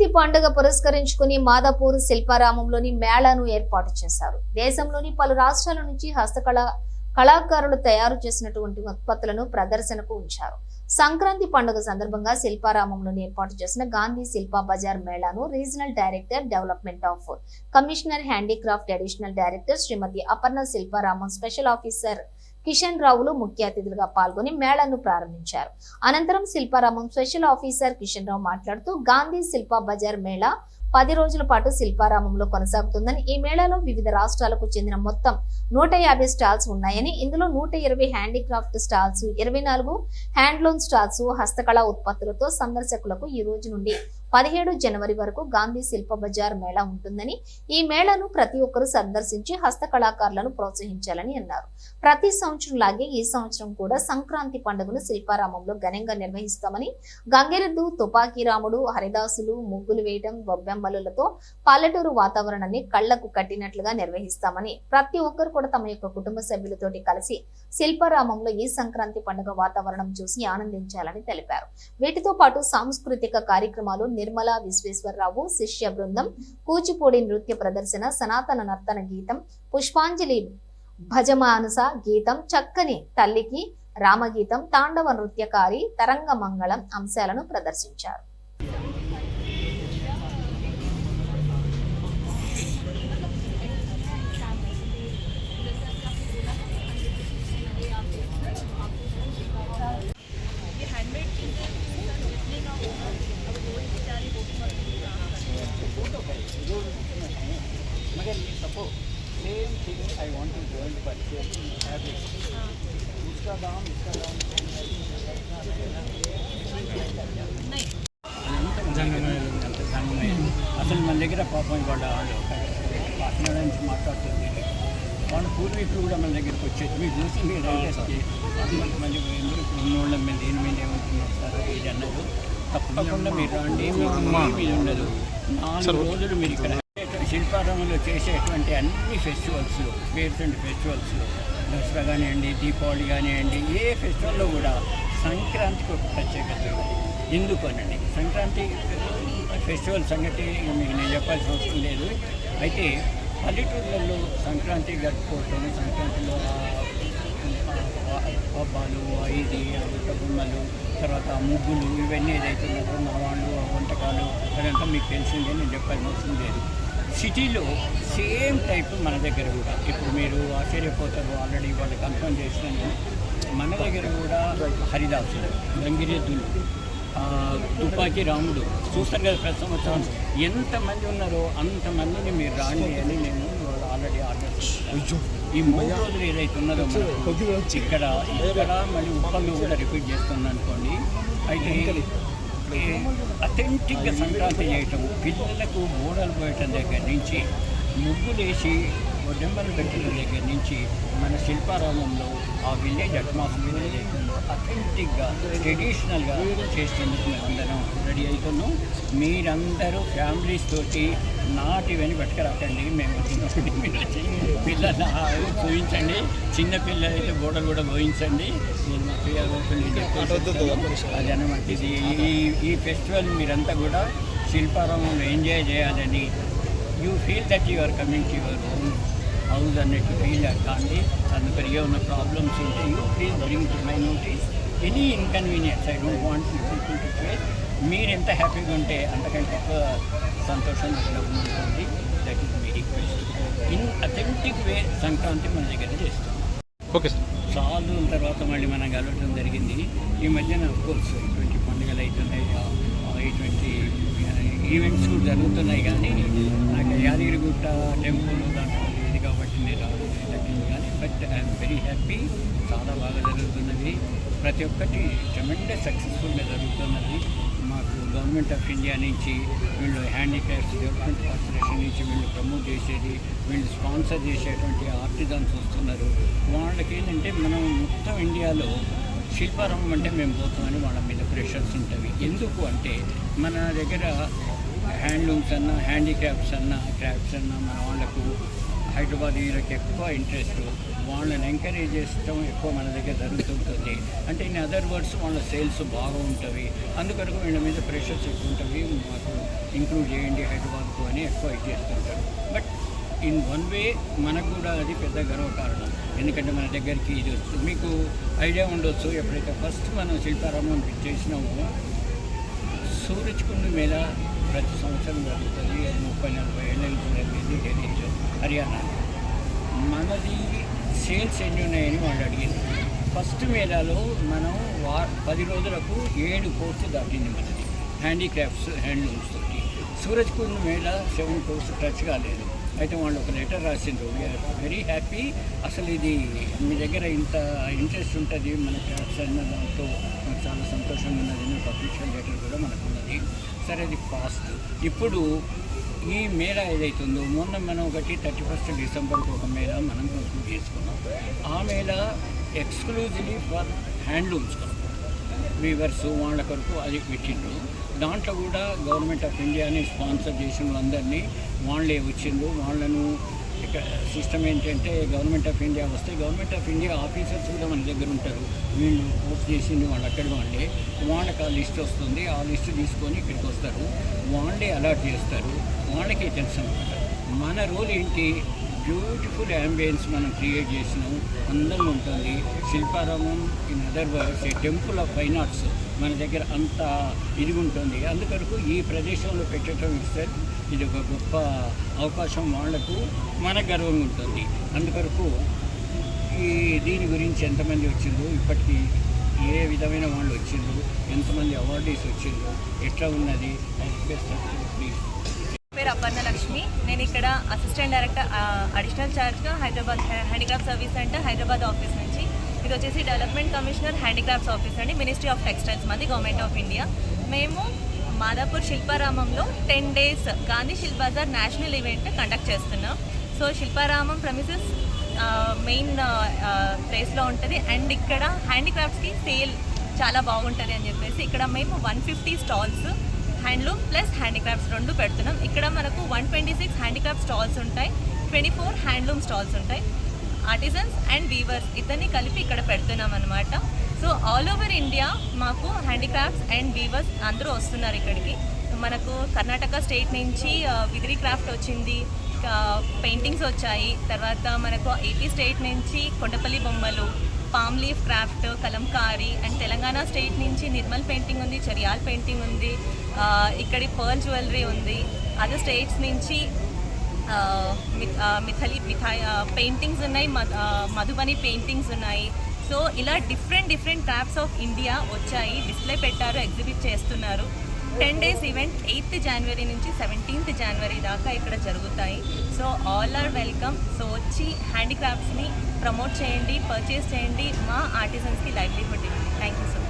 సంక్రాంతి పండుగ పురస్కరించుకుని మాదాపూర్ శిల్పారామంలోని మేళాను ఏర్పాటు చేశారు. దేశంలోని పలు రాష్ట్రాల నుంచి హస్తకళ కళాకారులు తయారు చేసినటువంటి ఉత్పత్తులను ప్రదర్శనకు ఉంచారు. సంక్రాంతి పండుగ సందర్భంగా శిల్పారామంలోని ఏర్పాటు చేసిన Gandhi Shilpa Bazaar మేళాను regional director development of commissioner handicraft additional director Shrimati Aparna Shilparamam special officer Kishan రావులు ముఖ్య అతిథులుగా పాల్గొని మేళాను ప్రారంభించారు. అనంతరం శిల్పారామం స్పెషల్ ఆఫీసర్ కిషన్ రావు మాట్లాడుతూ గాంధీ శిల్పా బజార్ మేళా పది రోజుల పాటు శిల్పారామంలో కొనసాగుతుందని ఈ మేళాలో వివిధ రాష్ట్రాలకు చెందిన మొత్తం నూట యాభై స్టాల్స్ ఉన్నాయని ఇందులో నూట ఇరవై హ్యాండీక్రాఫ్ట్ స్టాల్స్ ఇరవై నాలుగు హ్యాండ్లూమ్ స్టాల్స్ హస్తకళా ఉత్పత్తులతో సందర్శకులకు ఈ రోజు నుండి పదిహేడు జనవరి వరకు గాంధీ శిల్ప బజార్ మేళా ఉంటుందని ఈ మేళాను ప్రతి ఒక్కరూ సందర్శించి హస్తకళాకారులను ప్రోత్సహించాలని అన్నారు. ప్రతి సంవత్సరం లాగే ఈ సంవత్సరం కూడా సంక్రాంతి పండుగను శిల్పారామంలో ఘనంగా నిర్వహిస్తామని గంగిరెద్దు తుపాకీరాముడు హరిదాసులు ముగ్గులు వేయటం బొబ్బెమ్మలతో పల్లెటూరు వాతావరణాన్ని కళ్ళకు కట్టినట్లుగా నిర్వహిస్తామని ప్రతి ఒక్కరు కూడా తమ యొక్క కుటుంబ సభ్యులతోటి కలిసి శిల్పారామంలో ఈ సంక్రాంతి పండుగ వాతావరణం చూసి ఆనందించాలని తెలిపారు. వీటితో పాటు సాంస్కృతిక కార్యక్రమాలు నిర్మలా విశ్వేశ్వరరావు శిష్య బృందం కూచిపూడి నృత్య ప్రదర్శన సనాతన నర్తన గీతం పుష్పాంజలి భజమానస గీతం చక్కని తల్లికి రామగీతం తాండవ నృత్యకారి తరంగ మంగళం అంశాలను ప్రదర్శించారు. thing I want to join purchase fabric इसका दाम इसका दाम అసలు మన దగ్గర పాపం వాళ్ళ పార్ట్నర్ నుంచి మాట్లాడుతుంది వాళ్ళ పూర్వీకులు కూడా మన దగ్గరికి వచ్చేది మీరు చూసి మీరు ఇంట్రెస్ట్కి మళ్ళీ మళ్ళీ ఎందుకు ఉన్నోళ్ళ మీద దేని మీద ఏమవుతున్నారు సార్ ఇది అన్నారు తప్పకుండా మీరు రండి మీకు ఏమీ ఉండదు నాలుగు రోజులు మీరు ఇక్కడ శిల్పారామంలో చేసేటువంటి అన్ని festivals fairs and festivals Dasara కానివ్వండి దీపావళి కానివ్వండి ఏ ఫెస్టివల్లో కూడా సంక్రాంతికి ఒక ప్రత్యేకత ఉంది. ఎందుకు అనండి సంక్రాంతి ఫెస్టివల్ సంగతి మీకు నేను చెప్పాల్సిన అవసరం లేదు. అయితే పల్లెటూర్లలో సంక్రాంతి గడుపుకోవటం సంక్రాంతిలో పబ్బాలు ఇది బొమ్మలు తర్వాత ముగ్గులు ఇవన్నీ ఏదైతే ఉన్నారో మా వాళ్ళు వంటకాలు అదంతా మీకు తెలిసిందే నేను చెప్పాల్సిన అవసరం లేదు. సిటీలో సేమ్ టైప్ మన దగ్గర కూడా. ఇప్పుడు మీరు ఆశ్చర్యపోతారు ఆల్రెడీ వాళ్ళు కన్ఫర్మ్ చేసినాను మన దగ్గర కూడా హరిదాసులు గంగిరెద్దులు తుపాకీ రాముడు చూస్తారు కదా ప్రతి సంవత్సరం. ఎంతమంది ఉన్నారో అంతమందిని మీరు రాండి అని నేను ఆల్రెడీ ఆర్డర్ ఈ మూడు రోజులు ఏదైతే ఉన్నదో ఇక్కడ ఇక్కడ మళ్ళీ ఉప్పల్లో కూడా రిపీట్ చేస్తుంది అనుకోండి. అయితే అథెంటిక్గా సంక్రాంతి చేయటం పిల్లలకు బోడలు పోయటం దగ్గర నుంచి ముగ్గులేసి వడ్డెంబలు పెట్టడం దగ్గర నుంచి మన శిల్పారామంలో ఆ విలేజ్ అట్మాస్ఫియర్ ఏదైతుందో అథెంటిక్గా ట్రెడిషనల్గా చేసేందుకు అందరం రెడీ అవుతున్నాం. మీరందరూ ఫ్యామిలీస్ తోటి నాటివని పట్టుకురాకండి మేము వచ్చినప్పుడు మీరు వచ్చి పిల్లలు చూపించండి చిన్నపిల్లలు అయితే గోడలు కూడా పోయించండి. నేను ఓపెన్ అది ఈ ఈ ఫెస్టివల్ మీరంతా కూడా శిల్పారామంలో ఎంజాయ్ చేయాలని. You feel that you are coming to your home house అన్నట్టు ఫీల్ కానీ అందుకని ఏమైనా ప్రాబ్లమ్స్ ఉంటే you please bring to my notice any inconvenience I don't want people to face మీరు ఎంత హ్యాపీగా ఉంటే అంతకంటే ఎక్కువ సంతోషం అక్కడ ఉంటుంది? That is me request in authentic way Sankranti మన దగ్గర చేస్తాం. ఓకే సార్ చాలా రోజుల తర్వాత మళ్ళీ మనం కలవటం జరిగింది. ఈ మధ్యన కోర్స్ ఇటువంటి పండుగలు అవుతున్నాయి ఇటువంటి ఈవెంట్స్ కూడా జరుగుతున్నాయి కానీ నాకు యాదగిరిగుట్ట టెంపుల్ దాంట్లో ఇది కాబట్టి నేను రావడం కానీ బట్ ఐఎమ్ వెరీ హ్యాపీ చాలా బాగా జరుగుతున్నది. ప్రతి ఒక్కటి ట్రెమెండస్ సక్సెస్ఫుల్గా జరుగుతున్నది. మాకు గవర్నమెంట్ ఆఫ్ ఇండియా నుంచి వీళ్ళు హ్యాండిక్రాఫ్ట్స్ డెవలప్మెంట్ పర్సన్ ప్రమోట్ చేసేది వీళ్ళు స్పాన్సర్ చేసేటువంటి ఆర్టిజన్స్ వస్తున్నారు. వాళ్ళకి ఏంటంటే మనం మొత్తం ఇండియాలో శిల్పారంభం అంటే మేము పోతామని వాళ్ళ మీద ప్రెషర్స్ ఉంటాయి. ఎందుకు అంటే మన దగ్గర హ్యాండ్లూమ్స్ అన్న హ్యాండిక్రాఫ్ట్స్ అన్న క్రాఫ్ట్స్ అన్న మన వాళ్ళకు హైదరాబాద్ వీళ్ళకి ఎక్కువ ఇంట్రెస్ట్ వాళ్ళని ఎంకరేజ్ చేస్తాం ఎక్కువ మన దగ్గర జరుగుతుంటుంది. అంటే ఇన్ అదర్ వర్డ్స్ వాళ్ళ సేల్స్ బాగా ఉంటుంది అందుకొరకు వీళ్ళ మీద ప్రెషర్స్ ఎక్కువ ఉంటుంది మాకు ఇంక్లూడ్ చేయండి హైదరాబాద్ ఎక్కువ అని ఎక్కువ ఇది చేస్తుంటారు. బట్ ఇన్ వన్ వే మనకు కూడా అది పెద్ద గర్వకారణం ఎందుకంటే మన దగ్గరికి ఇది వస్తుంది. మీకు ఐడియా ఉండొచ్చు ఎప్పుడైతే ఫస్ట్ మనం శిల్పారామం చేసినామో సూరజ్ కుండ్ మేళ ప్రతి సంవత్సరం జరుగుతుంది. అది ముప్పై నలభై ఏళ్ళ నుంచి జరిగేది ఢిల్లీలో హర్యానా. మనది సేల్స్ ఎన్ని ఉన్నాయని వాళ్ళు అడిగింది ఫస్ట్ మేళాలో మనం వా పది రోజులకు ఏడు కోర్సు దాటింది మనది. Handicrafts handlooms Suraj Kund Mela seven crores touch కాలేదు. అయితే వాళ్ళు ఒక లెటర్ రాసిండ్రు. వీఆర్ వెరీ హ్యాపీ అసలు ఇది మీ దగ్గర ఇంత ఇంట్రెస్ట్ ఉంటుంది. మనకి క్రాఫ్ట్స్ అన్న దాంతో మనకు చాలా సంతోషంగా ఉన్నది. అని అఫీషియల్ లెటర్ కూడా మనకు ఉన్నది. సరే అది ఫాస్ట్ ఇప్పుడు ఈ మేళ ఏదైతుందో మొన్న మనం ఒకటి థర్టీ ఫస్ట్ డిసెంబర్కి ఒక మేళ మనం కంప్లీట్ చేసుకున్నాం. ఆ మేళ ఎక్స్క్లూజివ్లీ ఫర్ హ్యాండ్లూమ్స్ కొరకు వీవర్స్ వాళ్ళ కొరకు అది పెట్టిండ్రు. దాంట్లో కూడా గవర్నమెంట్ ఆఫ్ ఇండియాని స్పాన్సర్ చేసిన వాళ్ళందరినీ వాళ్ళే వచ్చిండ్రు. వాళ్ళను ఇక్కడ సిస్టమ్ ఏంటంటే గవర్నమెంట్ ఆఫ్ ఇండియా వస్తే గవర్నమెంట్ ఆఫ్ ఇండియా ఆఫీసర్స్ కూడా మన దగ్గర ఉంటారు. వీళ్ళు పోస్ట్ చేసింది వాళ్ళు అక్కడ వాళ్ళే. వాళ్ళకి ఆ లిస్ట్ వస్తుంది. ఆ లిస్ట్ తీసుకొని ఇక్కడికి వస్తారు. వాళ్ళే అలాట్ చేస్తారు. వాళ్ళకే తెలుసు అనమాట మన రోల్ ఏంటి? బ్యూటిఫుల్ అంబియన్స్ మనం క్రియేట్ చేసినాం. అందంగా ఉంటుంది. Shilparamam in other words a temple of fine arts మన దగ్గర అంత ఇది ఉంటుంది. అందుకొరకు ఈ ప్రదేశంలో పెట్టడం ఇస్తే ఇది ఒక గొప్ప అవకాశం వాళ్ళకు మన గర్వంగా ఉంటుంది. అందుకొరకు ఈ దీని గురించి ఎంతమంది వచ్చిందో ఇప్పటికీ ఏ విధమైన వాళ్ళు వచ్చిండ్రు? ఎంతమంది అవార్డీస్ వచ్చిండ్రు? ఎట్లా ఉన్నది? ప్లీజ్ పేరు అపర్ణ లక్ష్మి. నేను ఇక్కడ అసిస్టెంట్ డైరెక్టర్ అడిషనల్ ఛార్జ్గా Hyderabad handicraft service centre Hyderabad office నుంచి. ఇది వచ్చేసి డెవలప్మెంట్ కమిషనర్ హ్యాండిక్రాఫ్ట్స్ ఆఫీస్ అండి. మినిస్ట్రీ ఆఫ్ టెక్స్టైల్స్ మంది గవర్నమెంట్ ఆఫ్ ఇండియా మేము మాదాపూర్ శిల్పారామంలో ten days Gandhi Shilpa Bazaar national event conduct చేస్తున్నాం. సో శిల్పారామం ప్రమిసెస్ మెయిన్ ప్లేస్లో ఉంటుంది. అండ్ ఇక్కడ హ్యాండిక్రాఫ్ట్స్కి సేల్ చాలా బాగుంటుంది అని చెప్పేసి ఇక్కడ మేము one fifty stalls handloom plus handicrafts రెండు పెడుతున్నాం. ఇక్కడ మనకు one twenty six handicraft stalls ఉంటాయి. ట్వంటీ ఫోర్ హ్యాండ్లూమ్ స్టాల్స్ ఉంటాయి. ఆర్టిజన్స్ అండ్ వీవర్స్ ఇతన్ని కలిపి ఇక్కడ పెడుతున్నాం అనమాట సో ఆల్ ఓవర్ ఇండియా మాకు హ్యాండీక్రాఫ్ట్స్ అండ్ వీవర్స్ అందరూ వస్తున్నారు ఇక్కడికి. మనకు కర్ణాటక స్టేట్ నుంచి విదిరి క్రాఫ్ట్ వచ్చింది. పెయింటింగ్స్ వచ్చాయి. తర్వాత మనకు ఏపీ స్టేట్ నుంచి కొండపల్లి బొమ్మలు palm leaf craft Kalamkari and Telangana state నుంచి నిర్మల్ పెయింటింగ్ ఉంది చరియాల్ పెయింటింగ్ ఉంది ఇక్కడి పర్ల్ జ్యువెలరీ ఉంది. అదర్ స్టేట్స్ నుంచి మిథలి మిథాయి పెయింటింగ్స్ ఉన్నాయి మధుబని పెయింటింగ్స్ ఉన్నాయి. సో ఇలా different different crafts of India వచ్చాయి. డిస్ప్లే పెట్టారు ఎగ్జిబిట్ చేస్తున్నారు. టెన్ డేస్ ఈవెంట్ ఎయిత్ జనవరి నుంచి సెవెంటీన్త్ జనవరి దాకా ఇక్కడ జరుగుతాయి. So all are welcome. So వచ్చి హ్యాండిక్రాఫ్ట్స్ని ప్రమోట్ చేయండి పర్చేస్ చేయండి. మా ఆర్టిజన్స్కి లైవ్లీహుడ్ ఇవ్వండి. Thank you so much